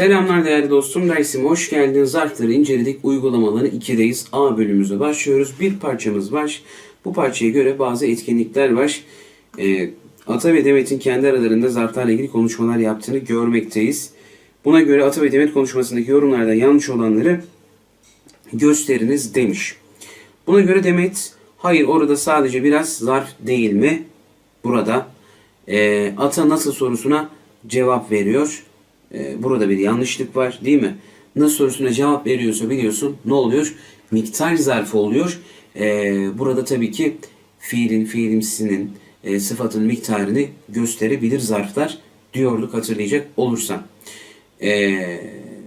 Selamlar değerli dostum. Dersime hoş geldiniz. Zarfları inceledik. Uygulamaları 2'deyiz. A bölümümüze başlıyoruz. Bir parçamız var. Bu parçaya göre bazı etkinlikler var. Ee, Ata ve Demet'in kendi aralarında zarflarla ilgili konuşmalar yaptığını görmekteyiz. Buna göre Ata ve Demet konuşmasındaki yorumlarda yanlış olanları gösteriniz demiş. Buna göre Demet, hayır orada sadece biraz zarf değil mi? Burada e, ata nasıl sorusuna cevap veriyor. E, burada bir yanlışlık var değil mi? Nasıl sorusuna cevap veriyorsa biliyorsun ne oluyor? Miktar zarfı oluyor. E, burada tabii ki fiilin, fiilimsinin, e, sıfatın miktarını gösterebilir zarflar diyorduk hatırlayacak olursan. Ee,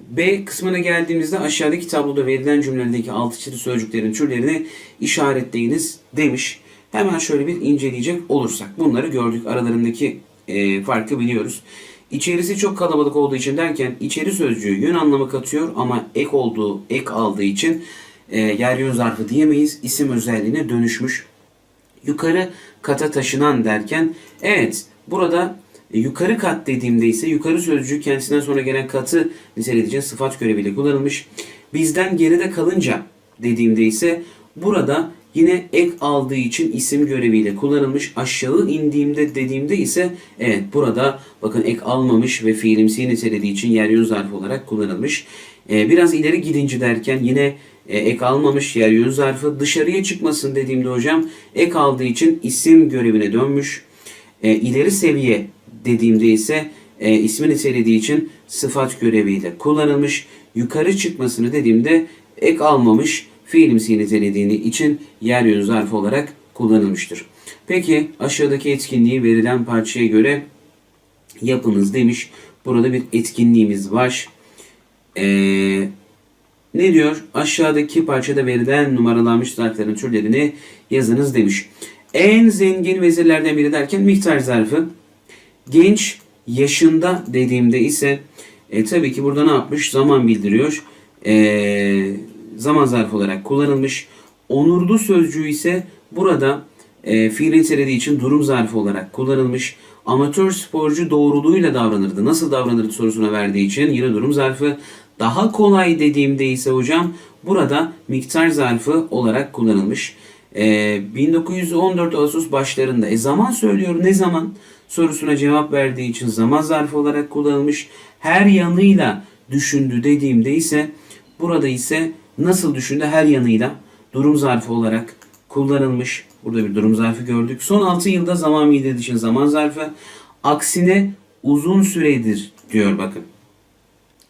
B kısmına geldiğimizde aşağıdaki tabloda verilen cümlelerdeki altı çizili sözcüklerin türlerini işaretleyiniz demiş. Hemen şöyle bir inceleyecek olursak bunları gördük. Aralarındaki e, farkı biliyoruz. İçerisi çok kalabalık olduğu için derken içeri sözcüğü yön anlamı katıyor ama ek olduğu, ek aldığı için e, yer yön zarfı diyemeyiz. İsim özelliğine dönüşmüş yukarı kata taşınan derken evet burada yukarı kat dediğimde ise yukarı sözcüğü kendisinden sonra gelen katı nitelediği sıfat göreviyle kullanılmış. Bizden geride kalınca dediğimde ise burada yine ek aldığı için isim göreviyle kullanılmış. Aşağı indiğimde dediğimde ise evet burada bakın ek almamış ve fiilimsi nitelediği için yer yön zarfı olarak kullanılmış. Ee, biraz ileri gidince derken yine e, ek almamış yer yön zarfı dışarıya çıkmasın dediğimde hocam ek aldığı için isim görevine dönmüş. E, ileri seviye dediğimde ise e, ismi nitelediği için sıfat göreviyle kullanılmış. Yukarı çıkmasını dediğimde ek almamış fiilimsi nitelediğini için yer yön zarfı olarak kullanılmıştır. Peki aşağıdaki etkinliği verilen parçaya göre yapınız demiş. Burada bir etkinliğimiz var. Eee ne diyor? Aşağıdaki parçada verilen numaralanmış zarfların türlerini yazınız demiş. En zengin vezirlerden biri derken miktar zarfı. Genç yaşında dediğimde ise e, tabii ki burada ne yapmış? Zaman bildiriyor. E, zaman zarfı olarak kullanılmış. Onurlu sözcüğü ise burada e, fiil nitelediği için durum zarfı olarak kullanılmış. Amatör sporcu doğruluğuyla davranırdı. Nasıl davranırdı sorusuna verdiği için yine durum zarfı. Daha kolay dediğimde ise hocam burada miktar zarfı olarak kullanılmış. Ee, 1914 Ağustos başlarında e zaman söylüyor ne zaman sorusuna cevap verdiği için zaman zarfı olarak kullanılmış. Her yanıyla düşündü dediğimde ise burada ise nasıl düşündü her yanıyla durum zarfı olarak kullanılmış. Burada bir durum zarfı gördük. Son 6 yılda zaman bildirdiği için zaman zarfı. Aksine uzun süredir diyor bakın.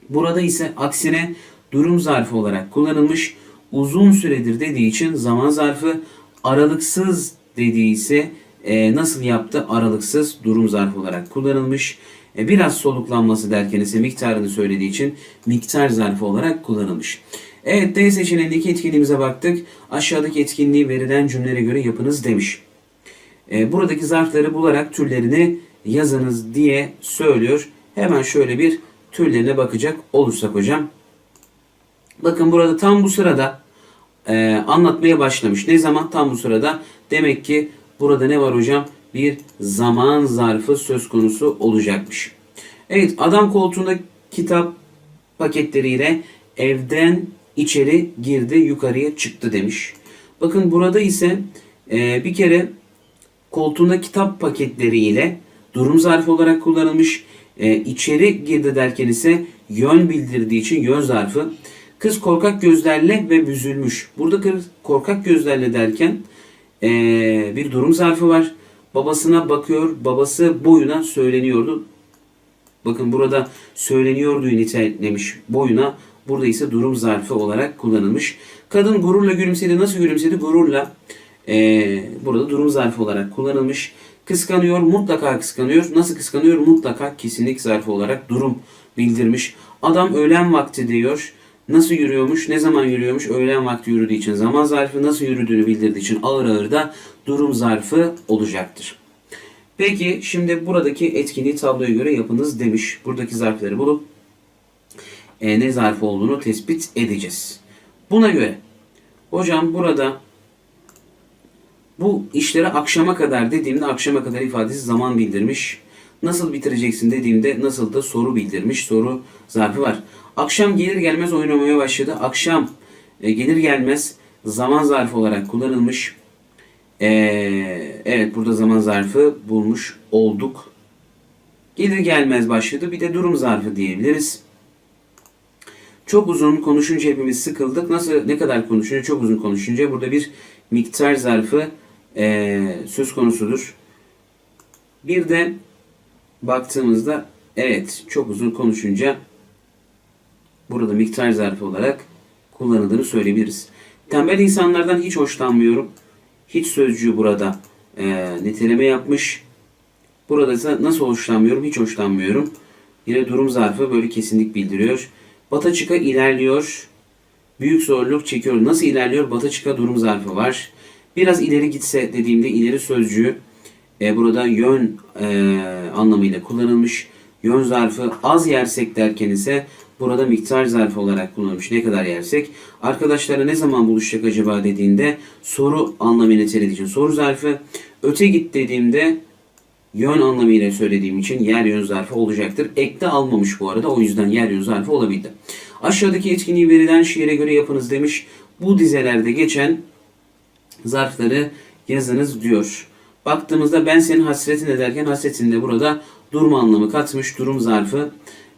Burada ise aksine durum zarfı olarak kullanılmış. Uzun süredir dediği için zaman zarfı aralıksız dediği ise e, nasıl yaptı? Aralıksız durum zarfı olarak kullanılmış. E, biraz soluklanması derken ise miktarını söylediği için miktar zarfı olarak kullanılmış. Evet D seçeneğindeki etkinliğimize baktık. Aşağıdaki etkinliği verilen cümlelere göre yapınız demiş. E, buradaki zarfları bularak türlerini yazınız diye söylüyor. Hemen şöyle bir türlerine bakacak olursak hocam. Bakın burada tam bu sırada e, anlatmaya başlamış. Ne zaman? Tam bu sırada. Demek ki burada ne var hocam? Bir zaman zarfı söz konusu olacakmış. Evet adam koltuğunda kitap paketleriyle evden içeri girdi yukarıya çıktı demiş. Bakın burada ise e, bir kere koltuğunda kitap paketleriyle durum zarfı olarak kullanılmış. E, içeri girdi derken ise yön bildirdiği için yön zarfı. Kız korkak gözlerle ve büzülmüş. Burada kız korkak gözlerle derken e, bir durum zarfı var. Babasına bakıyor. Babası boyuna söyleniyordu. Bakın burada söyleniyordu nitelemiş boyuna. Burada ise durum zarfı olarak kullanılmış. Kadın gururla gülümsedi. Nasıl gülümsedi? Gururla. E, burada durum zarfı olarak kullanılmış. Kıskanıyor, mutlaka kıskanıyor. Nasıl kıskanıyor? Mutlaka kesinlik zarfı olarak durum bildirmiş. Adam öğlen vakti diyor. Nasıl yürüyormuş? Ne zaman yürüyormuş? Öğlen vakti yürüdüğü için zaman zarfı nasıl yürüdüğünü bildirdiği için ağır ağır da durum zarfı olacaktır. Peki şimdi buradaki etkinliği tabloya göre yapınız demiş. Buradaki zarfları bulup e, ne zarfı olduğunu tespit edeceğiz. Buna göre hocam burada bu işlere akşama kadar dediğimde akşama kadar ifadesi zaman bildirmiş. Nasıl bitireceksin dediğimde nasıl da soru bildirmiş soru zarfı var. Akşam gelir gelmez oynamaya başladı. Akşam e, gelir gelmez zaman zarfı olarak kullanılmış. E, evet burada zaman zarfı bulmuş olduk. Gelir gelmez başladı. Bir de durum zarfı diyebiliriz. Çok uzun konuşunca hepimiz sıkıldık. Nasıl ne kadar konuşunca çok uzun konuşunca burada bir miktar zarfı e, söz konusudur. Bir de baktığımızda evet çok uzun konuşunca burada miktar zarfı olarak kullanıldığını söyleyebiliriz. Tembel insanlardan hiç hoşlanmıyorum. Hiç sözcüğü burada e, niteleme yapmış. Burada ise nasıl hoşlanmıyorum? Hiç hoşlanmıyorum. Yine durum zarfı böyle kesinlik bildiriyor. Bata çıka ilerliyor. Büyük zorluk çekiyor. Nasıl ilerliyor? Bata çıka durum zarfı var. Biraz ileri gitse dediğimde ileri sözcüğü e, burada yön e, anlamıyla kullanılmış. Yön zarfı az yersek derken ise burada miktar zarfı olarak kullanılmış. Ne kadar yersek. Arkadaşlara ne zaman buluşacak acaba dediğinde soru anlamıyla nitelediği için soru zarfı. Öte git dediğimde yön anlamıyla söylediğim için yer yön zarfı olacaktır. Ekte almamış bu arada o yüzden yer yön zarfı olabildi. Aşağıdaki etkinliği verilen şiire göre yapınız demiş. Bu dizelerde geçen zarfları yazınız diyor. Baktığımızda ben senin hasretin ederken hasretinde burada durma anlamı katmış. Durum zarfı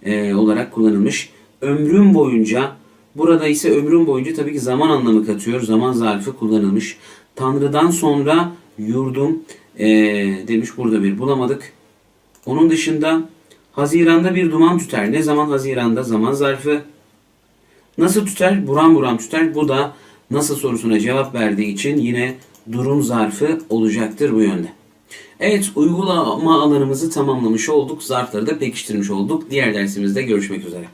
e, olarak kullanılmış. Ömrüm boyunca burada ise ömrüm boyunca tabii ki zaman anlamı katıyor. Zaman zarfı kullanılmış. Tanrı'dan sonra yurdum e, demiş burada bir bulamadık. Onun dışında Haziran'da bir duman tüter. Ne zaman Haziran'da? Zaman zarfı. Nasıl tüter? Buram buram tüter. Bu da nasıl sorusuna cevap verdiği için yine durum zarfı olacaktır bu yönde. Evet uygulama alanımızı tamamlamış olduk. Zarfları da pekiştirmiş olduk. Diğer dersimizde görüşmek üzere.